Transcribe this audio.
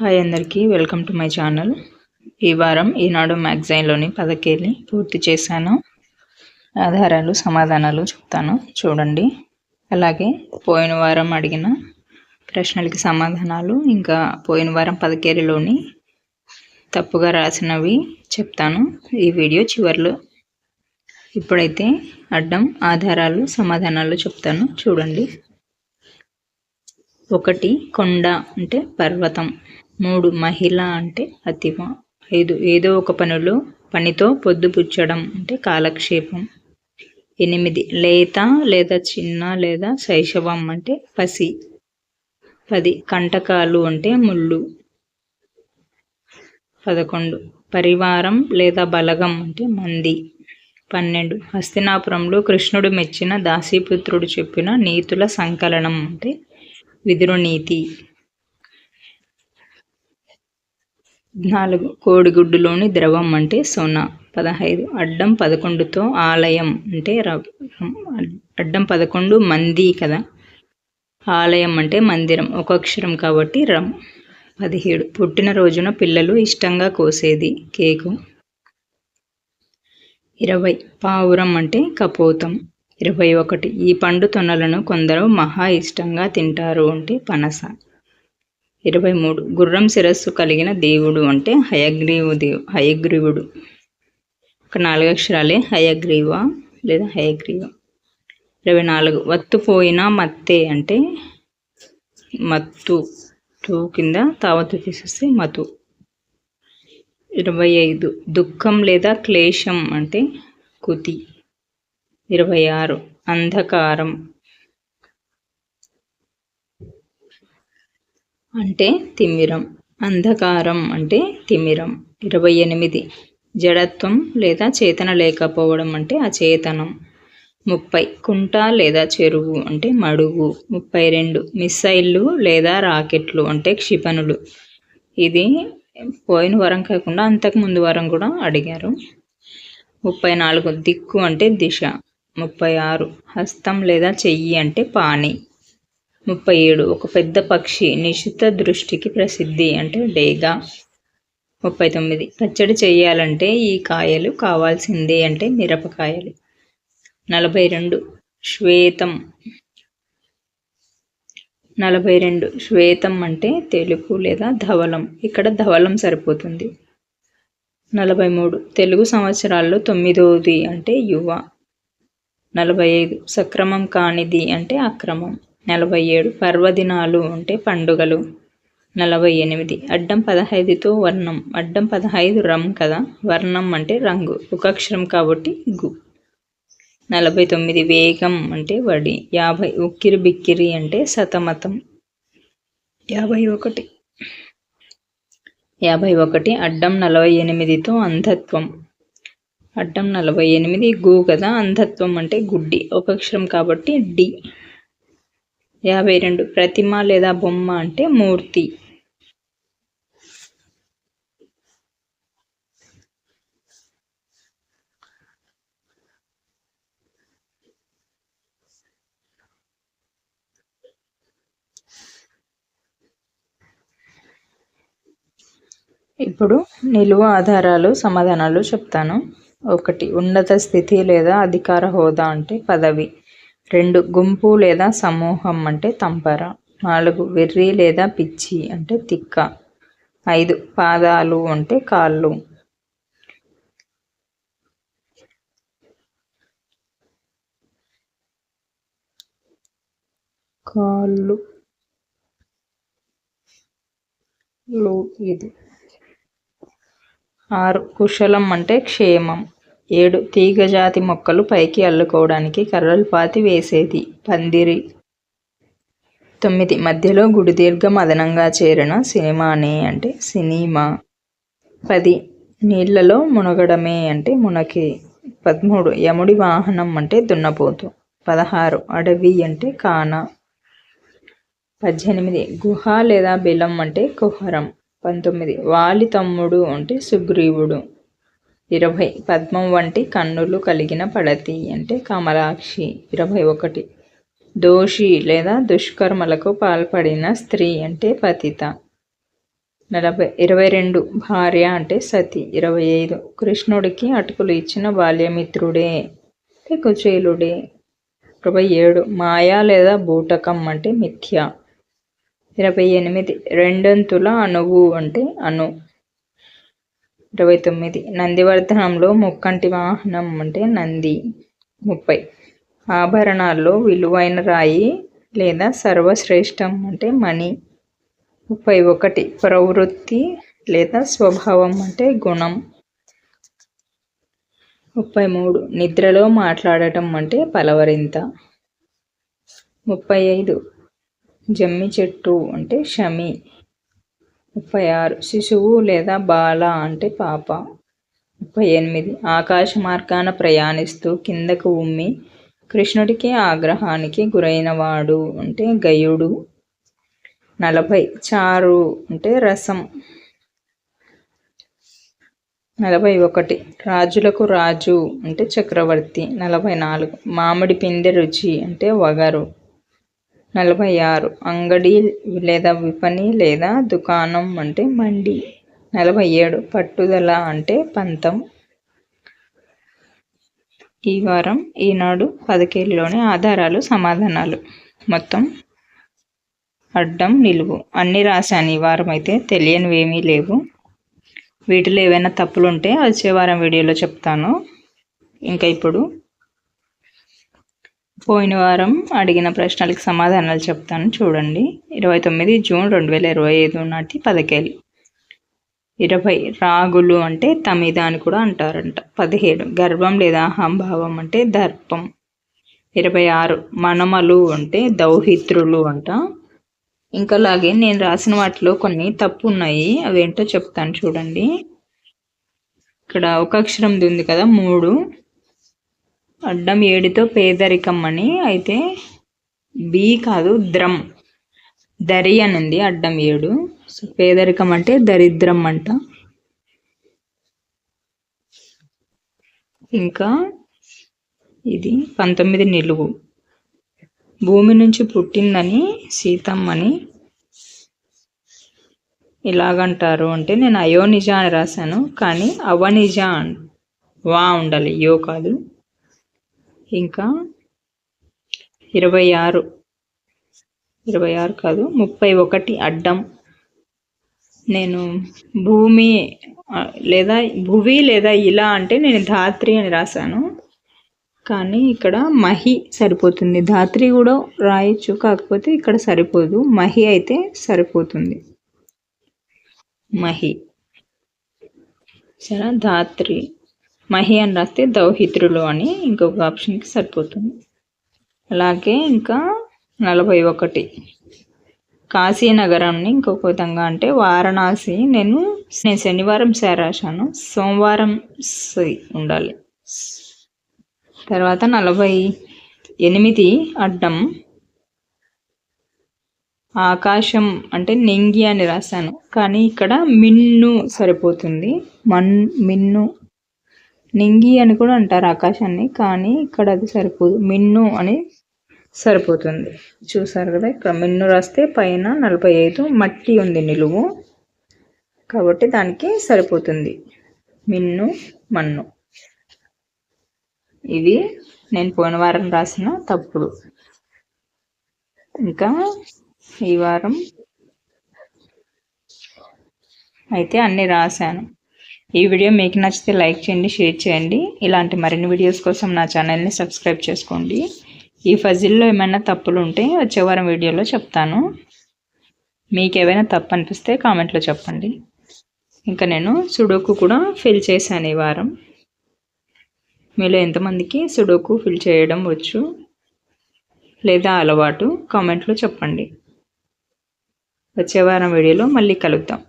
Hi అందరికీ welcome to my channel. ఈ వారం ఈనాడు మ్యాగజైన్లోని పదకేళ్ళి పూర్తి చేశాను. ఆధారాలు సమాధానాలు చెప్తాను. చూడండి. అలాగే పోయిన వారం అడిగిన ప్రశ్నలకి సమాధానాలు ఇంకా పోయిన వారం పదకేళ్ళలోని తప్పుగా రాసినవి చెప్తాను. ఈ వీడియో చివరిలో ఇప్పుడైతే అడ్డం ఆధారాలు సమాధానాలు చెప్తాను. చూడండి. ఒకటి కొండ అంటే పర్వతం. మూడు మహిళ అంటే అతిమ. ఐదు ఏదో ఒక పనులు పనితో పొద్దుపుచ్చడం అంటే కాలక్షేపం. ఎనిమిది లేత లేదా చిన్న లేదా శైశవం అంటే పసి. పది కంటకాలు అంటే ముళ్ళు. పదకొండు పరివారం లేదా బలగం అంటే మంది. పన్నెండు హస్తినాపురంలో కృష్ణుడు మెచ్చిన దాసీపుత్రుడు చెప్పిన నీతుల సంకలనం అంటే విదురునీతి నాలుగు. కోడిగుడ్డులోని ద్రవం అంటే సొన. పదహైదు. అడ్డం పదకొండుతో ఆలయం అంటే అడ్డం పదకొండు మంది కదా. ఆలయం అంటే మందిరం. ఒక అక్షరం కాబట్టి రం. పదిహేడు. పుట్టినరోజున పిల్లలు ఇష్టంగా కోసేది కేకు. ఇరవై. పావురం అంటే కపోతం. ఇరవై ఒకటి. ఈ పండు తొనలను కొందరు మహా ఇష్టంగా తింటారు అంటే పనస. ఇరవై మూడు గుర్రం శిరస్సు కలిగిన దేవుడు అంటే హయగ్రీవు దేవు హయగ్రీవుడు. ఒక నాలుగు అక్షరాలే హయగ్రీవ లేదా హయగ్రీవ. ఇరవై నాలుగు వత్తుపోయిన మత్తే అంటే మత్తు. టూ కింద తావత్తు తీసేస్తే మతు. ఇరవై ఐదు దుఃఖం లేదా క్లేశం అంటే కుతి. ఇరవై ఆరు అంధకారం. అంటే తిమిరం అంధకారం అంటే తిమిరం ఇరవై ఎనిమిది. జడత్వం లేదా చేతన లేకపోవడం అంటే అచేతనం ముప్పై. కుంట లేదా చెరువు అంటే మడుగు. ముప్పై రెండు. మిస్సైళ్ళు లేదా రాకెట్లు అంటే క్షిపణులు. ఇది పోయిన వరం కాకుండా అంతకు ముందు కూడా అడిగారు. ముప్పై నాలుగు. దిక్కు అంటే దిశ. ముప్పై ఆరు. హస్తం లేదా చెయ్యి అంటే పాణి. ముప్పై ఏడు ఒక పెద్ద పక్షి నిశిత దృష్టికి ప్రసిద్ధి అంటే డేగా. ముప్పై తొమ్మిది పచ్చడి చేయాలంటే ఈ కాయలు కావాల్సిందే అంటే మిరపకాయలు నలభై రెండు శ్వేతం. నలభై రెండు శ్వేతం అంటే తెలుపు లేదా ధవలం ఇక్కడ ధవలం సరిపోతుంది. నలభై మూడు తెలుగు సంవత్సరాల్లో తొమ్మిదవది అంటే యువ. నలభై ఐదు సక్రమం కానిది అంటే అక్రమం. నలభై ఏడు పర్వదినాలు అంటే పండుగలు. నలభై ఎనిమిది అడ్డం పదహైదుతో వర్ణం. అడ్డం పదహైదు రం కదా? వర్ణం అంటే రంగు. ఒక అక్షరం కాబట్టి గు. నలభై తొమ్మిది వేగం అంటే వడి. యాభై ఉక్కిరి బిక్కిరి అంటే సతమతం. యాభై ఒకటి యాభై ఒకటి అడ్డం నలభై ఎనిమిదితో అంధత్వం. అడ్డం నలభై ఎనిమిది గు కదా? అంధత్వం అంటే గుడ్డి. ఒక అక్షరం కాబట్టి డి. యాభై రెండు. ప్రతిమ లేదా బొమ్మ అంటే మూర్తి. ఇప్పుడు నిలువ ఆధారాలు సమాధానాలు చెప్తాను. ఒకటి ఉన్నత స్థితి లేదా అధికార హోదా అంటే పదవి. రెండు గుంపు లేదా సమూహం అంటే తంపర. నాలుగు వెర్రి లేదా పిచ్చి అంటే తిక్క. ఐదు పాదాలు అంటే కాళ్ళు. కాళ్ళు. ఇది. ఆరు కుశలం అంటే క్షేమం. ఏడు. తీగజాతి మొక్కలు పైకి అల్లుకోవడానికి కర్రలు పాతి వేసేది. పందిరి. తొమ్మిది. మధ్యలో గుడి దీర్ఘం అదనంగా చేరిన సినిమానే అంటే సినిమా. పది. నీళ్ళలో మునగడమే అంటే మునకి. పదమూడు. యముడి వాహనం అంటే దున్నపోతు. పదహారు. అడవి అంటే కాన. పద్దెనిమిది. గుహ లేదా బిలం అంటే కుహరం. పంతొమ్మిది. వాలి తమ్ముడు అంటే సుగ్రీవుడు. ఇరవై పద్మం వంటి కన్నులు కలిగిన పడతి అంటే కమలాక్షి. ఇరవై ఒకటి. దోషి లేదా దుష్కర్మలకు పాల్పడిన స్త్రీ అంటే పతిత. నలభై ఇరవై రెండు. భార్య అంటే సతి. ఇరవై ఐదు. కృష్ణుడికి అటుకులు ఇచ్చిన బాల్యమిత్రుడే కుచేలుడే ఇరవై ఏడు. మాయా లేదా బూటకం అంటే మిథ్య. ఇరవై ఎనిమిది. రెండంతుల అణువు అంటే అణు. ఇరవై తొమ్మిది. నందివర్ధనంలో ముక్కంటి వాహనం అంటే నంది. ముప్పై. ఆభరణాల్లో విలువైన రాయి లేదా సర్వశ్రేష్టం అంటే మణి. ముప్పై ఒకటి. ప్రవృత్తి లేదా స్వభావం అంటే గుణం. ముప్పై మూడు. నిద్రలో మాట్లాడటం అంటే పలవరింత. ముప్పై ఐదు. జమ్మి చెట్టు అంటే షమి ముప్పై ఆరు. శిశువు లేదా బాల అంటే పాప. ముప్పై ఎనిమిది. ఆకాశ మార్గాన ప్రయాణిస్తూ కిందకు ఉమ్మి కృష్ణుడికి ఆగ్రహానికి గురైనవాడు అంటే గయుడు. నలభై. చారు అంటే రసం. నలభై ఒకటి. రాజులకు రాజు అంటే చక్రవర్తి. నలభై నాలుగు. మామిడి పిందె రుచి అంటే వగరు. నలభై ఆరు అంగడి లేదా విపణి లేదా దుకాణం అంటే మండి. నలభై ఏడు పట్టుదల అంటే పంతం. ఈ వారం ఈనాడు పదకేళ్ళలోని ఆధారాలు సమాధానాలు. మొత్తం అడ్డం నిలువు. అన్నీ రాశాను. ఈ వారం అయితే తెలియనివి ఏమీ లేవు. వీటిలో ఏవైనా తప్పులు ఉంటే వచ్చే వారం వీడియోలో చెప్తాను. ఇంకా ఇప్పుడు పోయిన వారం అడిగిన ప్రశ్నలకు సమాధానాలు చెప్తాను. చూడండి. ఇరవై తొమ్మిది జూన్ రెండు వేల ఇరవై ఐదు నాటి పదకేళ్ళు. ఇరవై రాగులు అంటే తమిద అని కూడా అంటారంట. పదిహేడు గర్భం లేదా అహంభావం అంటే దర్పం. ఇరవై ఆరు మనమలు అంటే దౌహిత్రులు అంట. ఇంకా అలాగే నేను రాసిన వాటిలో కొన్ని తప్పు ఉన్నాయి. అవేంటో చెప్తాను చూడండి. ఇక్కడ ఒక అక్షరం ఉంది కదా మూడు. అడ్డం ఏడుతో పేదరికం అని అయితే బి కాదు ద్రం. దరి అని ఉంది అడ్డం ఏడు. సో పేదరికం అంటే దరిద్రం అంట ఇంకా ఇది పంతొమ్మిది నిలువు. భూమి నుంచి పుట్టిందని సీతమ్మని ఇలాగంటారు అంటే నేను అయోనిజ అని రాశాను కానీ అవనిజ వా ఉండాలి యో కాదు. ఇంకా ఇరవై ఆరు ఇరవై ఆరు కాదు ముప్పై ఒకటి అడ్డం. నేను భూమి లేదా భువి లేదా ఇలా అంటే నేను ధాత్రి అని రాశాను. కానీ ఇక్కడ మహి సరిపోతుంది. ధాత్రి కూడా రాయొచ్చు కాకపోతే ఇక్కడ సరిపోదు. మహి అయితే సరిపోతుంది. మహి. సరే ధాత్రి. మహి అని రాస్తే దౌహిత్రులు అని ఇంకొక ఆప్షన్కి సరిపోతుంది. అలాగే ఇంకా నలభై ఒకటి కాశీ నగరంని ఇంకొక విధంగా అంటే వారణాసి. నేను నేను శనివారం రాశాను. సోమవారం ఉండాలి. తర్వాత నలభై ఎనిమిది అడ్డం. ఆకాశం అంటే నింగి అని రాశాను. కానీ ఇక్కడ మిన్ను సరిపోతుంది. మన్ మిన్ను నింగి అని కూడా అంటారు ఆకాశాన్ని కానీ ఇక్కడ అది సరిపోదు. మిన్ను అని సరిపోతుంది. చూసారు కదా ఇక్కడ మిన్ను రాస్తే పైన నలభై ఐదు మట్టి ఉంది నిలువు. కాబట్టి దానికి సరిపోతుంది. మిన్ను మన్ను. ఇది నేను పోయిన వారం రాసిన తప్పుడు. ఇంకా ఈ వారం అయితే అన్నీ రాశాను. ఈ వీడియో మీకు నచ్చితే లైక్ చేయండి షేర్ చేయండి. ఇలాంటి మరిన్ని వీడియోస్ కోసం నా ఛానల్ని సబ్స్క్రైబ్ చేసుకోండి. ఈ ఫజిల్లో ఏమైనా తప్పులు ఉంటే వచ్చే వారం వీడియోలో చెప్తాను. మీకు ఏమైనా తప్పు అనిపిస్తే కామెంట్లో చెప్పండి. ఇంకా నేను సుడోకు కూడా ఫిల్ చేశాను ఈ వారం. మీలో ఎంతమందికి సుడోకు ఫిల్ చేయడం వచ్చు లేదా అలవాటు కామెంట్లో చెప్పండి. వచ్చే వారం వీడియోలో మళ్ళీ కలుద్దాం.